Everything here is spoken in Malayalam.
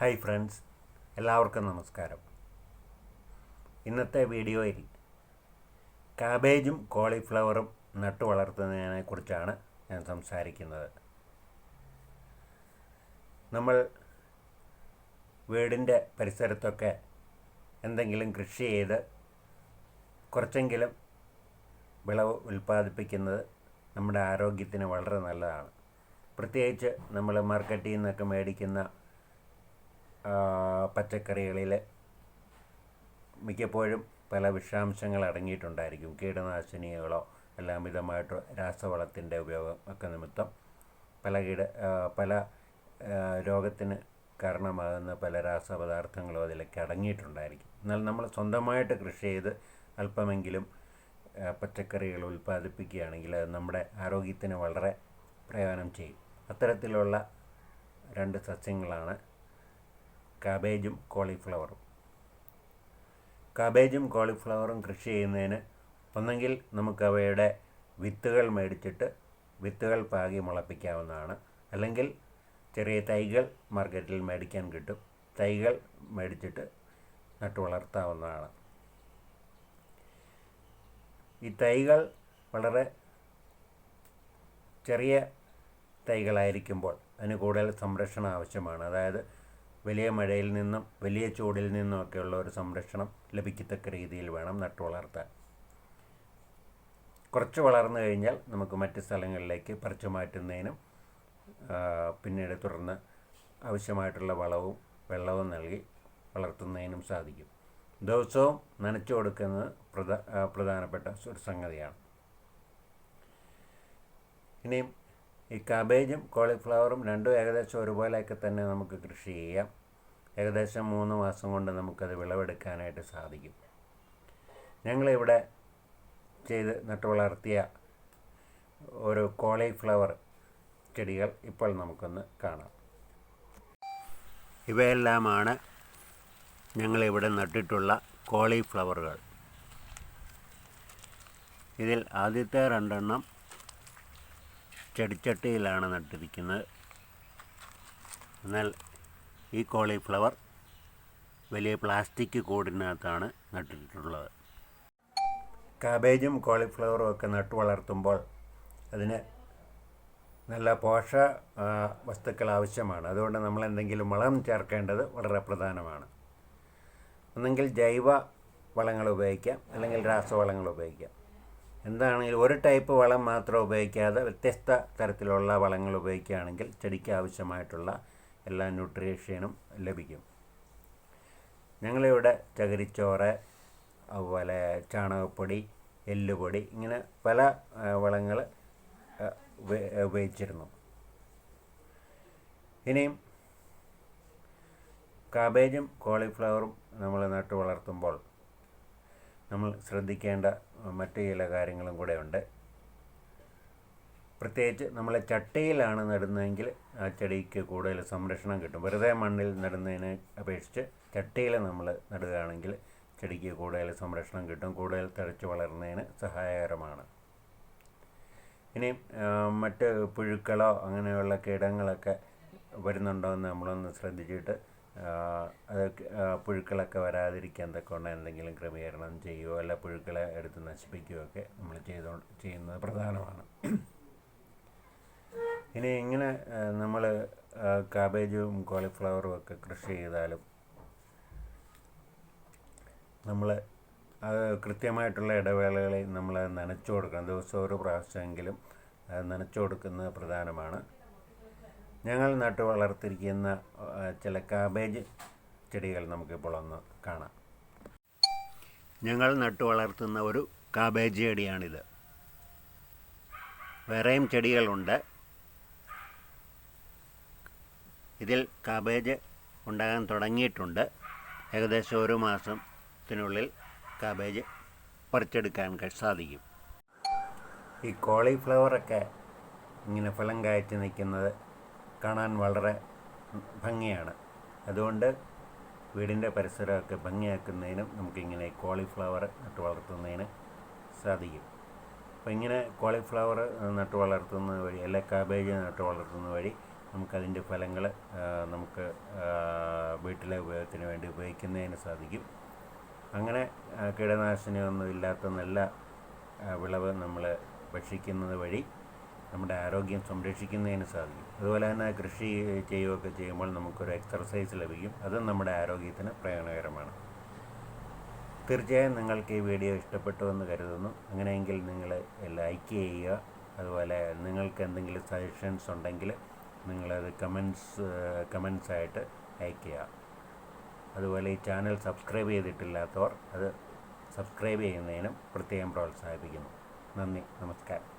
ഹായ് ഫ്രണ്ട്സ് എല്ലാവർക്കും നമസ്കാരം. ഇന്നത്തെ വീഡിയോയിൽ കാബേജും കോളിഫ്ലവറും നട്ടു വളർത്തുന്നതിനെ കുറിച്ചാണ് ഞാൻ സംസാരിക്കുന്നത്. നമ്മൾ വീടിന്റെ പരിസരത്തൊക്കെ എന്തെങ്കിലും കൃഷി ചെയ്ത് കുറച്ചെങ്കിലും വിളവ് ഉൽപ്പാദിപ്പിക്കുന്നത് നമ്മുടെ ആരോഗ്യത്തിന് വളരെ നല്ലതാണ്. പ്രത്യേകിച്ച് നമ്മൾ മാർക്കറ്റിൽ നിന്നൊക്കെ മേടിക്കുന്ന പച്ചക്കറികളിൽ മിക്കപ്പോഴും പല വിഷാംശങ്ങൾ അടങ്ങിയിട്ടുണ്ടായിരിക്കും. കീടനാശിനികളോ എല്ലാം വിധമായിട്ട് രാസവളത്തിന്റെ ഉപയോഗം ഒക്കെ നിമിത്തം പല കീട പല രോഗത്തിന് കാരണമാകുന്ന പല രാസപദാർത്ഥങ്ങളും അതിലൊക്കെ അടങ്ങിയിട്ടുണ്ടായിരിക്കും. എന്നാൽ നമ്മൾ സ്വന്തമായിട്ട് കൃഷി ചെയ്ത് അല്പമെങ്കിലും പച്ചക്കറികൾ ഉൽപ്പാദിപ്പിക്കുകയാണെങ്കിൽ അത് നമ്മുടെ ആരോഗ്യത്തിന് വളരെ പ്രയോജനം ചെയ്യും. അത്തരത്തിലുള്ള രണ്ട് സസ്യങ്ങളാണ് കാബേജും കോളിഫ്ലവറും കാബേജും കോളിഫ്ലവറും കൃഷി ചെയ്യുന്നതിന് ഒന്നെങ്കിൽ നമുക്ക് അവയുടെ വിത്തുകൾ മേടിച്ചിട്ട് വിത്തുകൾ പാകി മുളപ്പിക്കാവുന്നതാണ്. അല്ലെങ്കിൽ ചെറിയ തൈകൾ മാർക്കറ്റിൽ മേടിക്കാൻ കിട്ടും. തൈകൾ മേടിച്ചിട്ട് നട്ടു വളർത്താവുന്നതാണ്. ഈ തൈകൾ വളരെ ചെറിയ തൈകളായിരിക്കുമ്പോൾ അതിന് കൂടുതൽ സംരക്ഷണം ആവശ്യമാണ്. അതായത് വലിയ മഴയിൽ നിന്നും വലിയ ചൂടിൽ നിന്നും ഒക്കെയുള്ള ഒരു സംരക്ഷണം ലഭിക്കത്തക്ക രീതിയിൽ വേണം നട്ടു വളർത്താൻ. കുറച്ച് വളർന്നു കഴിഞ്ഞാൽ നമുക്ക് മറ്റ് സ്ഥലങ്ങളിലേക്ക് പറിച്ചു മാറ്റുന്നതിനും പിന്നീട് തുടർന്ന് ആവശ്യമായിട്ടുള്ള വളവും വെള്ളവും നൽകി വളർത്തുന്നതിനും സാധിക്കും. ദിവസവും നനച്ചു കൊടുക്കുന്നത് പ്രധാ പ്രധാനപ്പെട്ട ഒരു സംഗതിയാണ്. ഇനിയും ഈ കാബേജും കോളിഫ്ലവറും രണ്ടും ഏകദേശം ഒരുപോലെയൊക്കെ തന്നെ നമുക്ക് കൃഷി ചെയ്യാം. ഏകദേശം മൂന്ന് മാസം കൊണ്ട് നമുക്കത് വിളവെടുക്കാനായിട്ട് സാധിക്കും. ഞങ്ങളിവിടെ ചെയ്ത് നട്ടു വളർത്തിയ ഒരു കോളിഫ്ലവർ ചെടികൾ ഇപ്പോൾ നമുക്കൊന്ന് കാണാം. ഇവയെല്ലാമാണ് ഞങ്ങളിവിടെ നട്ടിട്ടുള്ള കോളിഫ്ലവറുകൾ. ഇതിൽ ആദ്യത്തെ രണ്ടെണ്ണം ചെടിച്ചട്ടിയിലാണ് നട്ടിരിക്കുന്നത്. എന്നാൽ ഈ കോളിഫ്ലവർ വലിയ പ്ലാസ്റ്റിക് കൂടിനകത്താണ് നട്ടിട്ടുള്ളത്. കാബേജും കോളിഫ്ലവറും ഒക്കെ നട്ടു വളർത്തുമ്പോൾ അതിന് നല്ല പോഷ വസ്തുക്കൾ ആവശ്യമാണ്. അതുകൊണ്ട് നമ്മൾ എന്തെങ്കിലും വളം ചേർക്കേണ്ടത് വളരെ പ്രധാനമാണ്. ഒന്നെങ്കിൽ ജൈവ വളങ്ങൾ ഉപയോഗിക്കാം അല്ലെങ്കിൽ രാസവളങ്ങൾ ഉപയോഗിക്കാം. എന്താണെങ്കിലും ഒരു ടൈപ്പ് വളം മാത്രം ഉപയോഗിക്കാതെ വ്യത്യസ്ത തരത്തിലുള്ള വളങ്ങൾ ഉപയോഗിക്കുകയാണെങ്കിൽ ചെടിക്ക് ആവശ്യമായിട്ടുള്ള എല്ലാ ന്യൂട്രീഷ്യനും ലഭിക്കും. ഞങ്ങളിവിടെ ചകിരിച്ചോറ് അതുപോലെ ചാണകപ്പൊടി എല്ലുപൊടി ഇങ്ങനെ പല വളങ്ങൾ ഉപയോഗിച്ചിരുന്നു. ഇനിയും കാബേജും കോളിഫ്ലവറും നമ്മൾ നട്ടു വളർത്തുമ്പോൾ നമ്മൾ ശ്രദ്ധിക്കേണ്ട മറ്റു ചില കാര്യങ്ങളും കൂടെ ഉണ്ട്. പ്രത്യേകിച്ച് നമ്മൾ ചട്ടിയിലാണ് നടുന്നതെങ്കിൽ ആ ചെടിക്ക് കൂടുതൽ സംരക്ഷണം കിട്ടും. വെറുതെ മണ്ണിൽ നടുന്നതിനെ അപേക്ഷിച്ച് ചട്ടിയിൽ നമ്മൾ നടുകയാണെങ്കിൽ ചെടിക്ക് കൂടുതൽ സംരക്ഷണം കിട്ടും കൂടുതൽ തഴച്ചു വളരുന്നതിന് സഹായകരമാണ്. ഇനി മറ്റ് പുഴുക്കളോ അങ്ങനെയുള്ള കീടങ്ങളൊക്കെ വരുന്നുണ്ടോ എന്ന് നമ്മളൊന്ന് ശ്രദ്ധിച്ചിട്ട് അത് പുഴുക്കളൊക്കെ വരാതിരിക്കാൻ തക്കൊണ്ട് എന്തെങ്കിലും ക്രമീകരണം ചെയ്യുകയോ അല്ല പുഴുക്കളെ എടുത്ത് നശിപ്പിക്കുകയോ ഒക്കെ നമ്മൾ ചെയ്തോ ചെയ്യുന്നത് പ്രധാനമാണ്. ഇനി ഇങ്ങനെ നമ്മൾ കാബേജും കോളിഫ്ലവറും ഒക്കെ കൃഷി ചെയ്താലും നമ്മൾ കൃത്യമായിട്ടുള്ള ഇടവേളകളിൽ നമ്മൾ നനച്ചു കൊടുക്കണം. ദിവസം ഒരു പ്രാവശ്യമെങ്കിലും നനച്ചു കൊടുക്കുന്നത് പ്രധാനമാണ്. ഞങ്ങൾ നട്ടു വളർത്തിരിക്കുന്ന ചില കാബേജ് ചെടികൾ നമുക്കിപ്പോൾ ഒന്ന് കാണാം. ഞങ്ങൾ നട്ടു വളർത്തുന്ന ഒരു കാബേജ് ചെടിയാണിത്. വേറെയും ചെടികളുണ്ട്. ഇതിൽ കാബേജ് ഉണ്ടാകാൻ തുടങ്ങിയിട്ടുണ്ട്. ഏകദേശം ഒരു മാസത്തിനുള്ളിൽ കാബേജ് പറിച്ചെടുക്കാൻ സാധിക്കും. ഈ കോളിഫ്ലവറൊക്കെ ഇങ്ങനെ ഫലം കായ്ച്ച് നിൽക്കുന്നത് കാണാൻ വളരെ ഭംഗിയാണ്. അതുകൊണ്ട് വീടിന്റെ പരിസരമൊക്കെ ഭംഗിയാക്കുന്നതിനും നമുക്കിങ്ങനെ കോളിഫ്ലവർ നട്ടു വളർത്തുന്നതിന് സാധിക്കും. അപ്പോൾ ഇങ്ങനെ കോളിഫ്ലവർ നട്ടു വളർത്തുന്നത് വഴി അല്ലെ കാബേജ് നട്ടു വളർത്തുന്ന വഴി നമുക്കതിന്റെ ഫലങ്ങൾ നമുക്ക് വീട്ടിലെ ഉപയോഗത്തിന് വേണ്ടി ഉപയോഗിക്കുന്നതിന് സാധിക്കും. അങ്ങനെ ആ, കീടനാശിനിയൊന്നും ഇല്ലാത്ത നല്ല വിളവ് നമ്മൾ ഭക്ഷിക്കുന്നത് വഴി നമ്മുടെ ആരോഗ്യം സംരക്ഷിക്കുന്നതിന് സാധിക്കും. അതുപോലെ തന്നെ കൃഷി ചെയ്യുകയൊക്കെ ചെയ്യുമ്പോൾ നമുക്കൊരു എക്സർസൈസ് ലഭിക്കും. അതും നമ്മുടെ ആരോഗ്യത്തിന് പ്രയോജനകരമാണ്. തീർച്ചയായും നിങ്ങൾക്ക് ഈ വീഡിയോ ഇഷ്ടപ്പെട്ടു എന്ന് കരുതുന്നു. അങ്ങനെയെങ്കിൽ നിങ്ങൾ ലൈക്ക് ചെയ്യുക. അതുപോലെ നിങ്ങൾക്ക് എന്തെങ്കിലും സജഷൻസ് ഉണ്ടെങ്കിൽ നിങ്ങളത് കമൻസ് കമൻസ് ആയിട്ട് അയക്കുക അതുപോലെ ഈ ചാനൽ സബ്സ്ക്രൈബ് ചെയ്തിട്ടില്ലാത്തവർ അത് സബ്സ്ക്രൈബ് ചെയ്യുന്നതിനും പ്രത്യേകം പ്രോത്സാഹിപ്പിക്കുന്നു. നന്ദി നമസ്കാരം.